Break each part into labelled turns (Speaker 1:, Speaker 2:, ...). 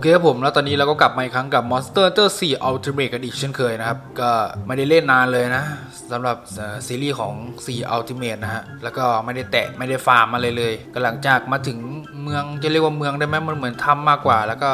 Speaker 1: โอเคครับผมแล้วตอนนี้เราก็กลับมาอีกครั้งกับ Monster Hunter 4 Ultimate กันอีกเช่นเคยนะครับ ก็ไม่ได้เล่นนานเลยนะสำหรับซีรีส์ของ 4 Ultimate นะฮะ แล้วก็ไม่ได้แตะไม่ได้ฟาร์มมาเลยเลยก็หลังจากมาถึงเมืองจะเรียกว่าเมืองได้ไหมมันเหมือนถ้ำมากกว่า แล้วก็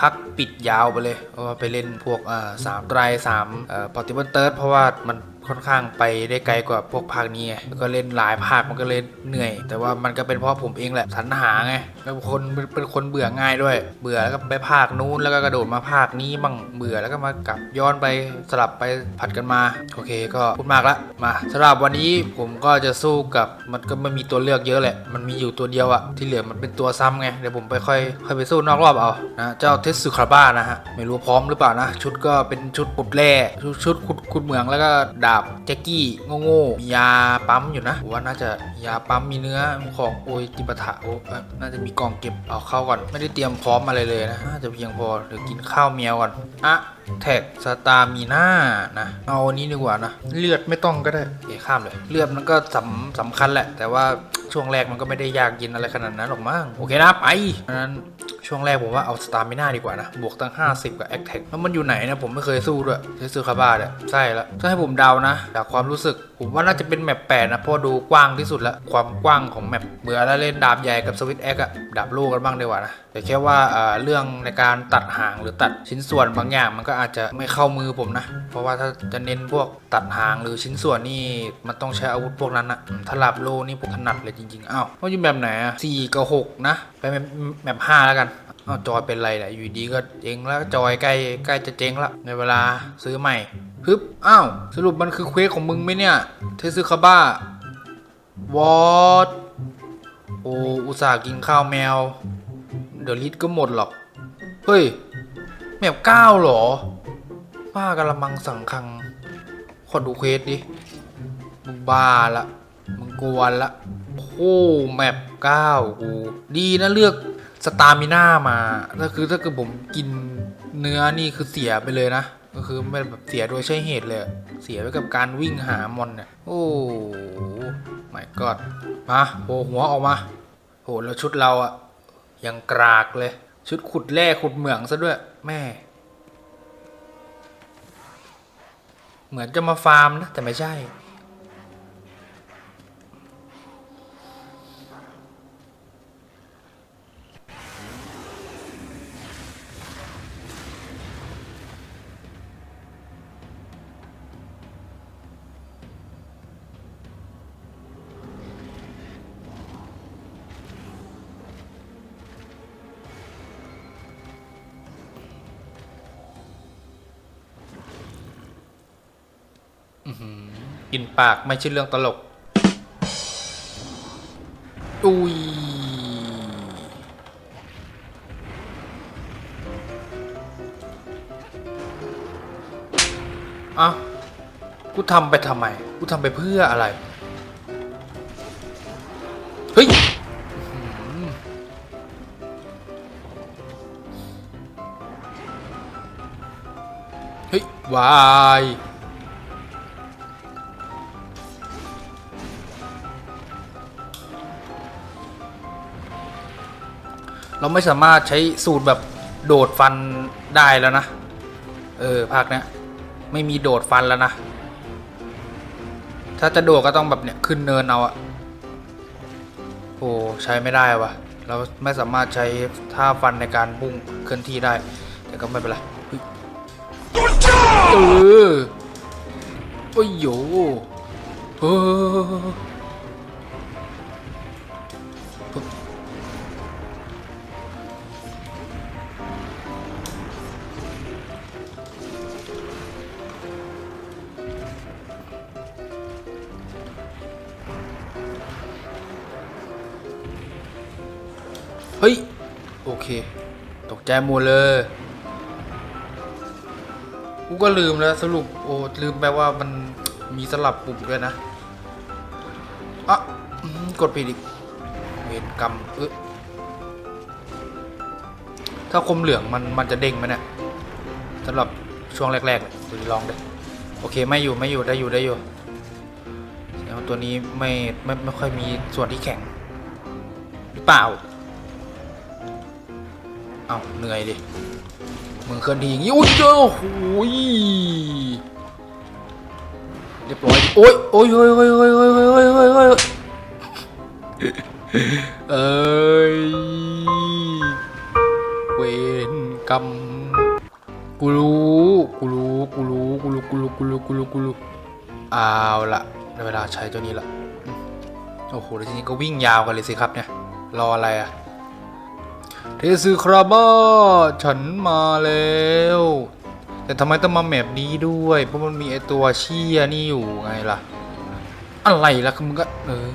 Speaker 1: พักปิดยาวไปเลยเพราะว่าไปเล่นพวกสามไตรสามเอ่อ Portable Third เพราะว่ามัน ค่อนข้างไปได้ไกลกว่าพวกภาคนี้ไงแล้วก็เล่นหลายภาคมันก็เลยเหนื่อย แต่ว่ามันก็เป็นเพราะผมเองแหละสรรหาไงแล้วคนเป็นคนเบื่อง่ายด้วย เบื่อแล้วก็ไปภาคนู้นแล้วก็กระโดดมาภาคนี้บ้างเบื่อแล้วก็มากลับย้อนไปสลับไปผัดกันมาโอเค ก็พูดมากละมาสำหรับวันนี้ผมก็จะสู้กับมันก็ไม่มีตัวเลือกเยอะแหละ มันมีอยู่ตัวเดียวอะที่เหลือมันเป็นตัวซ้ำไงเดี๋ยวผมไปค่อยค่อยไปสู้นอกรอบเอานะเจ้าเทสสุคาบ้านะฮะไม่รู้พร้อมหรือเปล่านะชุดก็เป็นชุดปุดแร่ชุดชุดขุดขุดเหมืองแล้วก็ดาบแจ็กกี้โง่ๆมียาปั๊มอยู่นะว่าน่าจะยาปั๊มมีเนื้อของโอยจิปาถะโอ้ยน่าจะมีกล่องเก็บเอาเข้าก่อน ไม่ได้เตรียมพร้อมมาเลยเลยนะน่าจะเพียงพอเดี๋ยวกินข้าวเมียวก่อนอะแท็กสตามีหน่านะเอาอันนี้ดีกว่านะ เลือดไม่ต้องก็ได้เอ้ข้ามเลย เลือดมันก็สำสำคัญแหละ แต่ว่าช่วงแรกมันก็ไม่ได้ยากย็นอะไรขนาดนั้นหรอกมั้งโอเคนะไปนั้น ช่วงแรกผมว่าเอาสตาร์มิน่าดีกว่านะ บวกตั้ง 50 กับแอคแท็กแล้วมันอยู่ไหนนะผมไม่เคยสู้ด้วยเทสซูคาบ้าเนี่ยใช่แล้วถ้าให้ผมเดานะจากความรู้สึก ผมว่าน่าจะเป็นแมปแปดนะเพราะดูกว้างที่สุดละความกว้างของแมปเบื่อแล้วเล่นดาบใหญ่กับสวิตแอคอะดาบลูกกันบ้างดีกว่านะ แต่แค่ว่าเรื่องในการตัดหางหรือตัดชิ้นส่วนบางอย่างมันก็อาจจะไม่เข้ามือผมนะ เพราะว่าถ้าจะเน้นพวกตัดหางหรือชิ้นส่วนนี่มันต้องใช้อาวุธพวกนั้นนะถ้าลาบโลนี่ผมถนัดเลยจริงๆอ้าวว่าอยู่แบบไหนอะสี่กับหกนะไปแมปแมปห้าแล้วกันอ้าวจอยเป็นไรเนี่ยอยู่ดีก็เจ๊งแล้วจอยใกล้ใกล้จะเจ๊งละในเวลาซื้อใหม่ฮึบอ้าวสรุปมันคือเควสของมึงไหมเนี่ยเทซึคาบ้าวอตโออุตส่าห์กินข้าวแมว เดี๋ยวลิตก็หมดหรอก เฮ้ย แมวเก้าหรอ ป้ากระมังสังคัง ขอดูเควสดิ มึงบ้าละ มึงกวนละ โอ้แมปเก้ากู ดีนะเลือกสตามิน่ามาถ้าคือถ้าเกิดผมกินเนื้อนี่คือเสียไปเลยนะ ก็คือไม่แบบเสียโดยใช่เหตุเลย เสียไปกับการวิ่งหามอนเนี่ยโอ้ไม่กอดมาโผล่หัวออกมาโหแล้วชุดเราอะ ยังกรากเลย ชุดขุดแร่ขุดเหมืองซะด้วยแม่ เหมือนจะมาฟาร์มนะ แต่ไม่ใช่ กินปากไม่ใช่เรื่องตลก อุ้ยเอ้ากูทำไปทำไม กูทำไปเพื่ออะไร เฮ้ยเฮ้ยวาย เราไม่สามารถใช้สูตรแบบโดดฟันได้แล้วนะ เออภาคเนี้ยไม่มีโดดฟันแล้วนะ ถ้าจะโดดก็ต้องแบบเนี้ยขึ้นเนินเอาอะโอ้ใช้ไม่ได้วะเราไม่สามารถใช้ท่าฟันในการพุ่งเคลื่อนที่ได้ แต่ก็ไม่เป็นไรเฮ้ยเออโอ้ยโยเออ โอเค ตกใจหมดเลย กูก็ลืมแล้วสรุปโอ้ลืมไปว่ามันมีสลับปุ่มด้วยนะอะกดผิดอีกเวรกรรมเออถ้าคมเหลืองมันมันจะเด้งไหมเนี่ยสำหรับช่วงแรกๆเลยดูลองเลยโอเคไม่อยู่ไม่อยู่ได้อยู่ได้อยู่แล้วตัวนี้ไม่ไม่ไม่ค่อยมีส่วนที่แข็งหรือเปล่า เอาเหนื่อยดิมึงเคลื่อนทีอย่างงี้อุ้ยเจ้าโอ้ยเรียบร้อยโอ้ยโอ้ยโอ้ยโอ้ยโอ้ยโอ้ยโอ้ยโอ้ยโอ้ยโอ้ยเอ้ยเวรกรรมกูรู้กูรู้กูรู้กูรู้กูรู้กูรู้กูรู้กูรู้เอาละได้เวลาใช้ตัวนี้ละโอ้โหแล้วทีนี้ก็วิ่งยาวกันเลยสิครับเนี่ยรออะไรอะ เทซึคราบ้าฉันมาแล้ว แต่ทำไมต้องมาแมปนี้ด้วย เพราะมันมีไอตัวเชี่ยนี่อยู่ไงล่ะ อะไรล่ะมึงก็เออ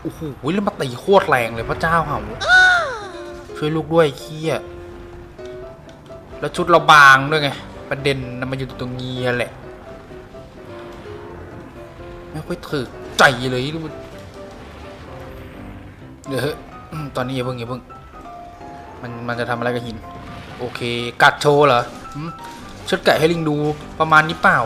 Speaker 1: โอ้โหแล้วมาตีโคตรแรงเลยพระเจ้าเหาช่วยลูกด้วยเคี้ยแล้วชุดเราบางด้วยไง ประเด็นน่ะมันอยู่ตรงนี้แหละ ไม่ค่อยถือใจเลยรู้มั้ย เดี๋ยวเฮ้ยอืมตอนนี้อย่าเพิ่งอย่าเพิ่ง มันมันจะทำอะไรกับหิน โอเค กัดโชว์เหรอชุดไก่ให้ลิงดูประมาณนี้เปล่า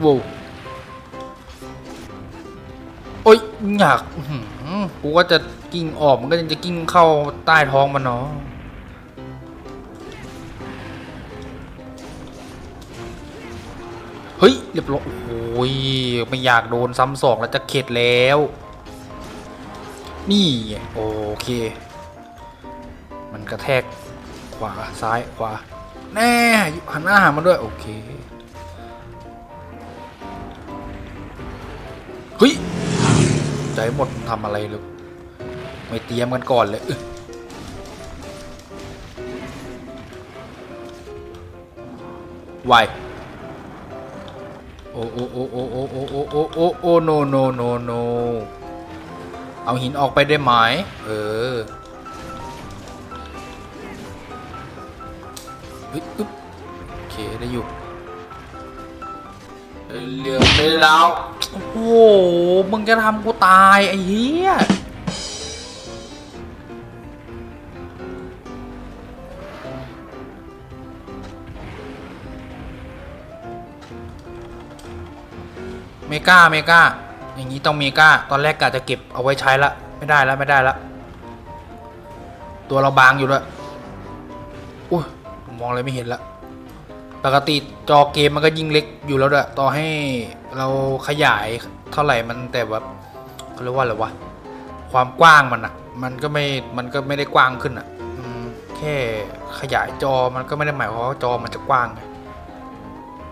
Speaker 1: โว้วโอ๊ยอยากกูก็จะกิ้งออกมันก็ยังจะกิ้งเข้าใต้ท้องมันเนาะ เรียบร้อยโอ้ยไม่อยากโดนซ้ำสองแล้วจะเข็ดแล้ว นี่ โอเค มันกระแทกขวาซ้ายขวาแน่หันหน้าหามันด้วย โอเคเฮ้ยใจหมดทำอะไรเลยไม่เตรียมกันก่อนเลยอึไว อ้โอ้โอ้โอ้โอ้โอ้โอ้โอ้โอ้โอ้โนโนโนโนเอาหินออกไปได้ไหมเออเฮ้ยอึ๊บโอเคได้อยู่เหลือไปแล้ว โอ้โหมึงจะทำกูตายไอ้เหี้ย เมกาเมกาอย่างนี้ต้องเมกาตอนแรกกะจะเก็บเอาไว้ใช้ละ ไม่ได้แล้วไม่ได้ละตัวเราบางอยู่ด้วยอุ้ยมองอะไรไม่เห็นละ ปกติจอเกมมันก็ยิ่งเล็กอยู่แล้วด้วยต่อให้เราขยายเท่าไหร่มันแต่แบบเขาเรียกว่าอะไรวะความกว้างมันอะมันก็ไม่ มันก็ไม่ได้กว้างขึ้นอะแค่ขยายจอมันก็ไม่ได้หมายความว่าจอมันจะกว้างไง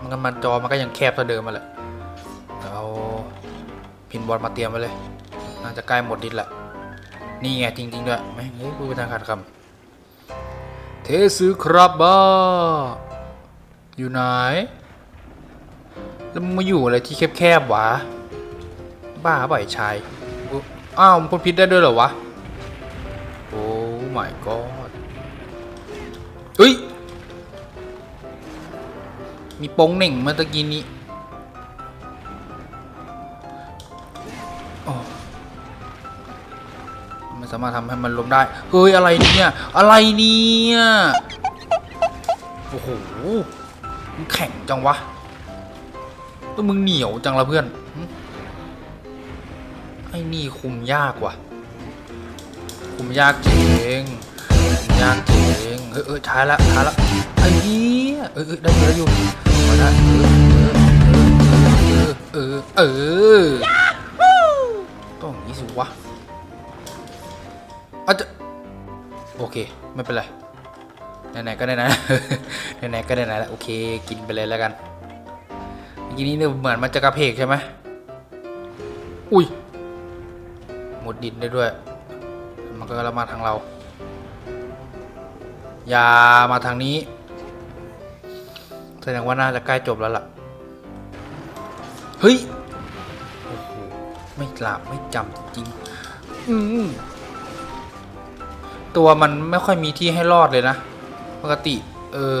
Speaker 1: มันก็มันจอมันก็ยังแคบเท่าเดิมมาแหละ พินบอลมาเตรียมไว้เลย น่าจะใกล้หมดดินละนี่ไงจริงๆด้วยไม่งเฮ้ยพูดไปทางขาดคำเทซึครับบ้า อยู่ไหน แล้วมาอยู่อะไรที่แคบๆวะ บ้าบ่อยชายอุ๊ยอ้าวมันพ่นพิษได้ด้วยเหรอวะ โอ้ my god เฮ้ย มีโป้งเหน่งเมื่อตะกี้นี้ ไม่สามารถทำให้มันล้มได้ เฮ้ย อะไรเนี่ย อะไรเนี่ย โอ้โหมึงแข็งจังวะตัวมึงเหนียวจังละเพื่อน ไอ้นี่คุมยากว่ะ คุมยากจริงคุมยากจริงเออเออช้าละช้าละ ไอ้เหี้ยเออเออได้อยู่ได้อยู่มาได้เออ เออ เออเออ เค ไม่เป็นไรไหนๆก็ไหนๆไหนๆก็ไหนๆแล้วโอเค กินไปเลยแล้วกันเมื่อกี้นี้เนี่ยเหมือนมันจะกระเพกใช่ไหมอุ้ยหมดดินได้ด้วย มันก็ละมาทางเรา อย่ามาทางนี้ แสดงว่าน่าจะใกล้จบแล้วล่ะ เฮ้ย โอ้โห ไม่หลับไม่จำจริง อืม ตัวมันไม่ค่อยมีที่ให้รอดเลยนะ ปกติ เออ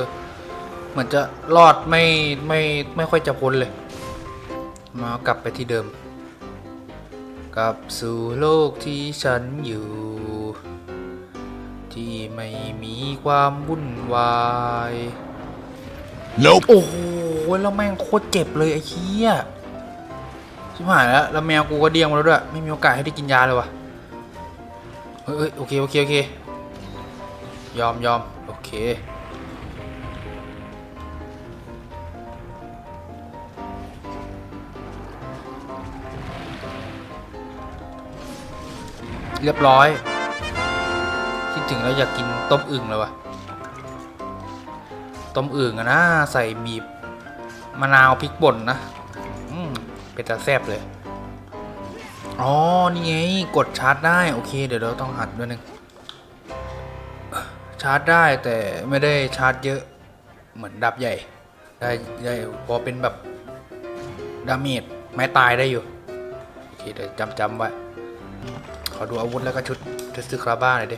Speaker 1: เหมือนจะรอดไม่ไม่ไม่ค่อยจะพ้นเลย มากลับไปที่เดิม กลับสู่โลกที่ฉันอยู่ ที่ไม่มีความวุ่นวาย
Speaker 2: Nope.
Speaker 1: โอ้โหแล้วแม่งโคตรเจ็บเลยไอ้เหี้ยชิบหายแล้วแล้วแมวกูก็เดี้ยงมาแล้วด้วย ไม่มีโอกาสให้ได้กินยาเลยวะเฮ้ยเฮ้ยโอเค โอเค โอเค ยอมยอมโอเค เรียบร้อย คิดถึงแล้วอยากกินต้มอึ่งเลยวะต้มอึ่งอะนะ ใส่บีบมะนาวพริกป่นนะอืมเป็นตาแซบเลย อ๋อ นี่ไง กดชาร์จได้ โอเค เดี๋ยวเราต้องหัดด้วยนึง ชาร์จได้แต่ไม่ได้ชาร์จเยอะเหมือนดับใหญ่ ได้ได้พอเป็นแบบดาเมจไม้ตายได้อยู่โอเคเดี๋ยวจำจำไว้ขอดูอาวุธแล้วก็ชุดเทสต์คราบ้าหน่อยดิ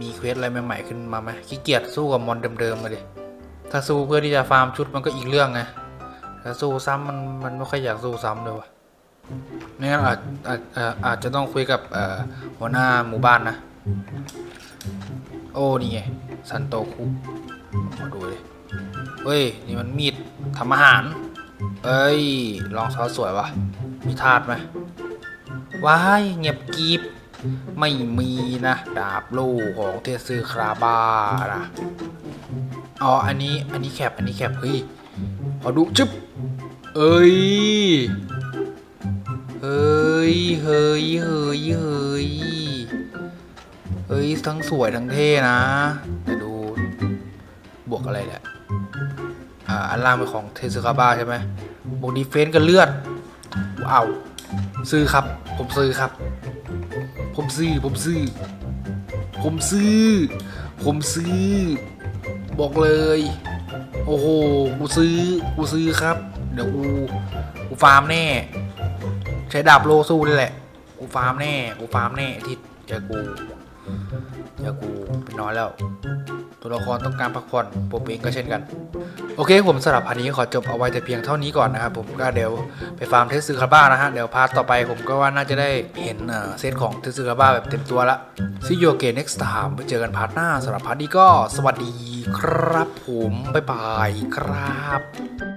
Speaker 1: มีเควสอะไรใหม่ๆขึ้นมาไหมขี้เกียจสู้กับมอนเดิมๆมาดิถ้าสู้เพื่อที่จะฟาร์มชุดมันก็อีกเรื่องไงถ้าสู้ซ้ำมันมันไม่ค่อยอยากสู้ซ้ำเลยวะไม่อาจอาจอาจจะต้องคุยกับหัวหน้าหมู่บ้านนะ อ้นี่ไงซันโตคุมาดูเลยเฮ้ย นี่มันมีดทำอาหาร เอ้ยรองเท้าสวยวะมีทาดไหมว้ายเงียบกรีบ ไม่มีนะ ดาบโล่ของเทซึคราบานะอ๋อ อันนี้ อันนี้แคปอันนี้แคปเฮ้ย ขอดูจึ๊บ เอ้ย เฮ้ย เฮ้ย เฮ้ย เฮ้ย เฮ้ยทั้งสวยทั้งเท่นะ แต่ดูบวกอะไรเนี่ยอ่าอันล่างเป็นของเทซึคราบาใช่ไหมบวกดีเฟนส์กับเลือดว้าวซื้อครับ ผมซื้อครับ ผมซื้อผมซื้อ ผมซื้อ ผมซื้อ บอกเลย โอ้โหกูซื้อกูซื้อครับ เดี๋ยวกูกูฟาร์มแน่ ใช้ดาบโลสู้นี่แหละ กูฟาร์มแน่ กูฟาร์มแน่อ้ทิศเจอกู เจอกูเป็นน้อยแล้ว ตัวละครต้องการพักผ่อนผมเองก็เช่นกัน โอเคผมสำหรับพาร์ทนี้ขอจบเอาไว้แต่เพียงเท่านี้ก่อนนะครับผมก็เดี๋ยวไปฟาร์มเทสซึคาบ้านะฮะเดี๋ยวพาร์ทต่อไปผมก็ว่าน่าจะได้เห็นเซตของเทสซึคาบ้าแบบเต็มตัวละซิโยเก next time ไปเจอกันพาร์ทหน้าสำหรับพาร์ทนี้ก็สวัสดีครับผมบ๊ายบายครับ